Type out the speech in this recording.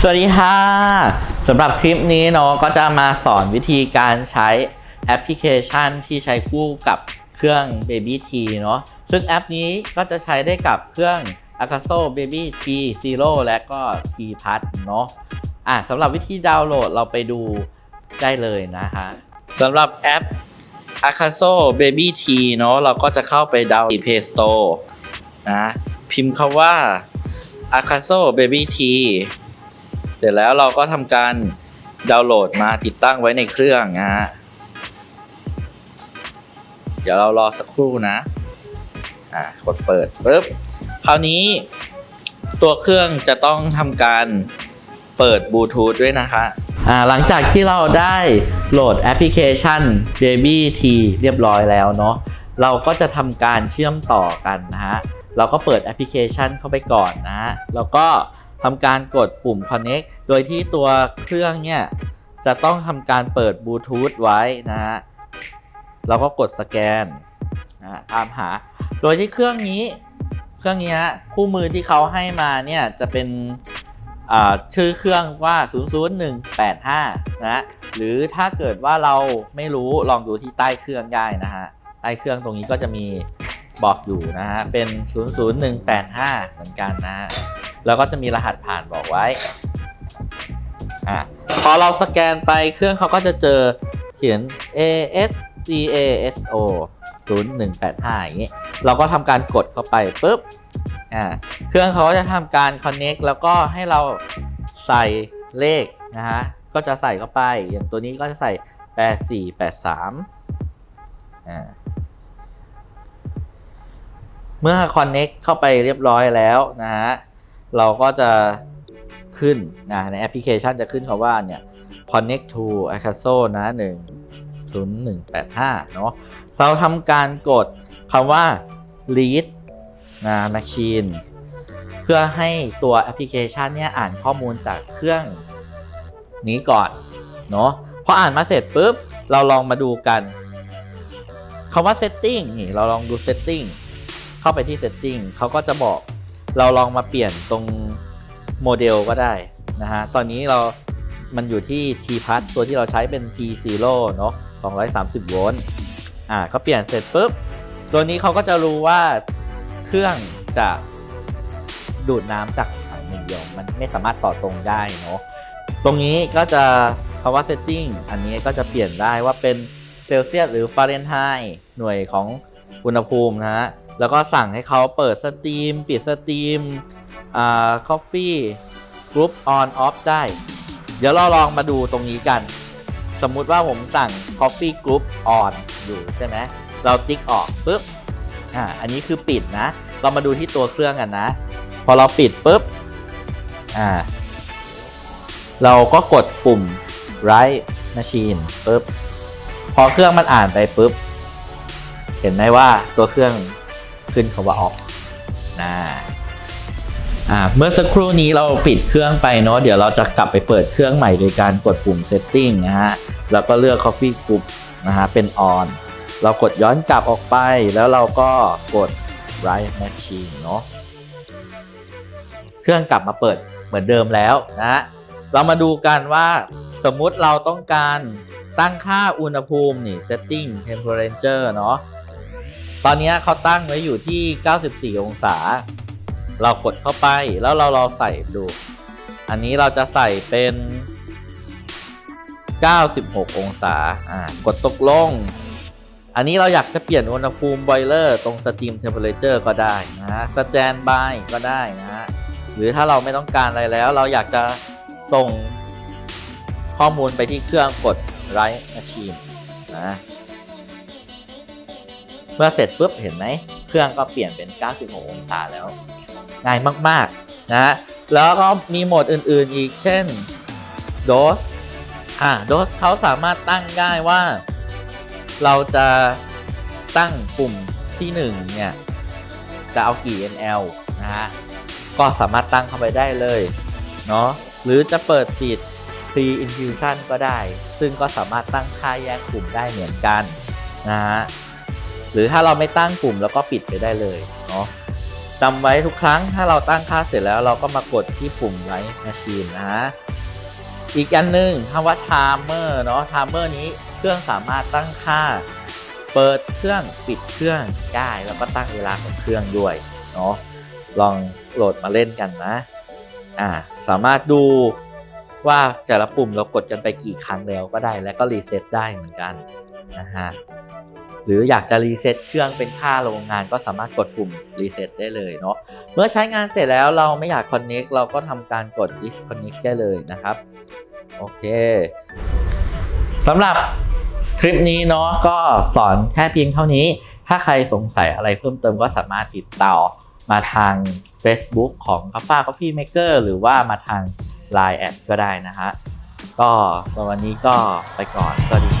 สวัสดีค่ะสำหรับคลิปนี้เนาะก็จะมาสอนวิธีการใช้แอปพลิเคชันที่ใช้คู่กับเครื่อง Baby T เนาะซึ่งแอปนี้ก็จะใช้ได้กับเครื่อง Akaso Baby T Zero และก็ T Plus เนาะอะสำหรับวิธีดาวน์โหลดเราไปดูได้เลยนะฮะสำหรับแอป Akaso Baby T เนาะเราก็จะเข้าไปดาวน์ที่ Play Store นะพิมพ์คาว่า Akaso Baby T เสร็จแล้วเราก็ทำการดาวน์โหลดมาติดตั้งไว้ในเครื่องนะฮะเดี๋ยวเรารอสักครู่นะอ่ากดเปิดปุ๊บคราวนี้ตัวเครื่องจะต้องทำการเปิดบลูทูธด้วยนะคะ หลังจากที่เราได้โหลดแอปพลิเคชัน Baby T เรียบร้อยแล้วเนาะเราก็จะทำการเชื่อมต่อกันนะฮะ เราก็เปิดแอปพลิเคชันเข้าไปก่อนนะฮะ แล้วก็ทำการกดปุ่ม connect โดยที่ตัวเครื่องเนี่ย จะต้องทำการเปิดบลูทูธไว้นะฮะ เราก็กดสแกนนะตามหา โดยที่เครื่องนี้ เครื่องนี้ฮะคู่มือที่เขาให้มาเนี่ยจะเป็น ชื่อเครื่องว่า 00185นะฮะหรือถ้าเกิดว่าเราไม่รู้ลองดูที่ใต้เครื่องได้นะฮะ ใต้เครื่องตรงนี้ก็จะมีบอกอยู่นะฮะ เป็น 00185 เหมือนกันนะฮะ แล้วก็จะมีรหัสผ่านบอกไว้ อะ พอเราสแกนไปเครื่องเขาก็จะเจอเขียน AS CASO 0185 อย่างนี้ เราก็ทำการกดเข้าไปปุ๊บ อ่า เครื่องเขาก็จะทำการ connect แล้วก็ให้เราใส่เลขนะฮะ ก็จะใส่เข้าไป อย่างตัวนี้ก็จะใส่ 8483อ่าเมื่อ connect เข้าไปเรียบร้อยแล้วนะฮะ เราก็จะขึ้นนะในแอปพลิเคชันจะขึ้นคาว่าเนี่ย connect to Akaso นะ 1 0 1 8 5 เนาะ เราทำการกดคำว่า read นะ machine เพื่อให้ตัวแอปพลิเคชันเนี่ยอ่านข้อมูลจากเครื่องนี้ก่อนเนาะพออ่านมาเสร็จปุ๊บ เราลองมาดูกันคำว่า setting นี่เราลองดู setting เข้าไปที่ setting เขาก็จะบอกเราลองมาเปลี่ยนตรงโมเดลก็ได้นะฮะ ตอนนี้เรา มันอยู่ที่ T p l u s ตัวที่เราใช้เป็น T 0เนาะ230 โวลต์ อ่าก็เปลี่ยนเสร็จปุ๊บ ตัวนี้เขาก็จะรู้ว่าเครื่องจะ ดูดน้ำจากถังหนึ่งเดียว มันไม่สามารถต่อตรงได้เนาะตรงนี้ก็จะคำว่า setting อันนี้ก็จะเปลี่ยนได้ว่าเป็นเซลเซียสหรือฟาเรนไฮต์หน่วยของอุณหภูมินะฮะแล้วก็สั่งให้เขาเปิดสตรีม ปิดสตรีมอ่า coffee group on off ได้ เดี๋ยวเราลองมาดูตรงนี้กัน สมมุติว่าผมสั่ง coffee group on อยู่ใช่ไหมเราติ๊กออกปุ๊บอ่าอันนี้คือปิดนะ เรามาดูที่ตัวเครื่องกันนะ พอเราปิดปุ๊บอ่าเราก็กดปุ่ม write machine ปุ๊บพอเครื่องมันอ่านไปปุ๊บ เห็นไหมว่าตัวเครื่องขึ้นคำว่า off นะอ่าเมื่อสักครู่นี้เราปิดเครื่องไปเนาะเดี๋ยวเราจะกลับไปเปิดเครื่องใหม่โดยการกดปุ่ม setting นะฮะแล้วก็เลือก coffee group นะฮะเป็น on เรากดย้อนกลับออกไปแล้วเราก็กด write machine เนาะ เครื่องกลับมาเปิดเหมือนเดิมแล้วนะฮะเรามาดูกันว่าสมมุติเราต้องการตั้งค่าอุณหภูมินี่ setting temperature เนาะตอนนี้เขาตั้งไว้อยู่ที่ 94 องศา เรากดเข้าไปแล้วเราลองใส่ดู อันนี้เราจะใส่เป็น 96 องศาอ่ากดตกลง อันนี้เราอยากจะเปลี่ยนอุณหภูมิบอยเลอร์ตรง Steam Temperature ก็ได้นะฮะ Stand by ก็ได้นะ หรือถ้าเราไม่ต้องการอะไรแล้ว เราอยากจะส่งข้อมูลไปที่เครื่องกด Write Machine นะเมื่อเสร็จปุ๊บเห็นไหมเครื่องก็เปลี่ยนเป็น 96 องศาแล้ว ง่ายมากๆนะฮะแล้วก็มีโหมดอื่นๆอีกเช่น DOS อ่า DOS เขาสามารถตั้งได้ว่า เราจะตั้งปุ่มที่ 1 เนี่ย จะเอากี่ ml นะฮะ ก็สามารถตั้งเข้าไปได้เลยเนาะหรือจะเปิดปิด pre infusion ก็ได้ ซึ่งก็สามารถตั้งค่าแยกกลุ่มได้เหมือนกันนะฮะหรือถ้าเราไม่ตั้งปุ่มแล้วก็ปิดไปได้เลยเนาะจำไว้ทุกครั้งถ้าเราตั้งค่าเสร็จแล้วเราก็มากดที่ปุ่มไลท์แมชชีนนะฮะอีกอันหนึ่งคำว่า timer เนาะ timer นี้เครื่องสามารถตั้งค่า เปิดเครื่องปิดเครื่องได้แล้วก็ตั้งเวลาของเครื่องด้วยเนาะ ลองโหลดมาเล่นกันนะ อ่า สามารถดูว่าแต่ละปุ่มเรากดกันไปกี่ครั้งแล้วก็ได้และก็รีเซ็ตได้เหมือนกันนะฮะหรืออยากจะรีเซ็ตเครื่องเป็นค่าโรงงานก็สามารถกดปุ่มรีเซ็ตได้เลยเนาะเมื่อใช้งานเสร็จแล้วเราไม่อยาก connect เราก็ทำการกด disconnect ได้เลยนะครับโอเคสำหรับคลิปนี้เนาะก็สอนแค่เพียงเท่านี้ ถ้าใครสงสัยอะไรเพิ่มเติมก็สามารถติดต่อ มาทาง Facebook ของ c a f a Coffee Maker หรือว่ามาทาง Line แอดก็ได้นะฮะ ก็สวันนี้ก็ไปก่อนสวัสดี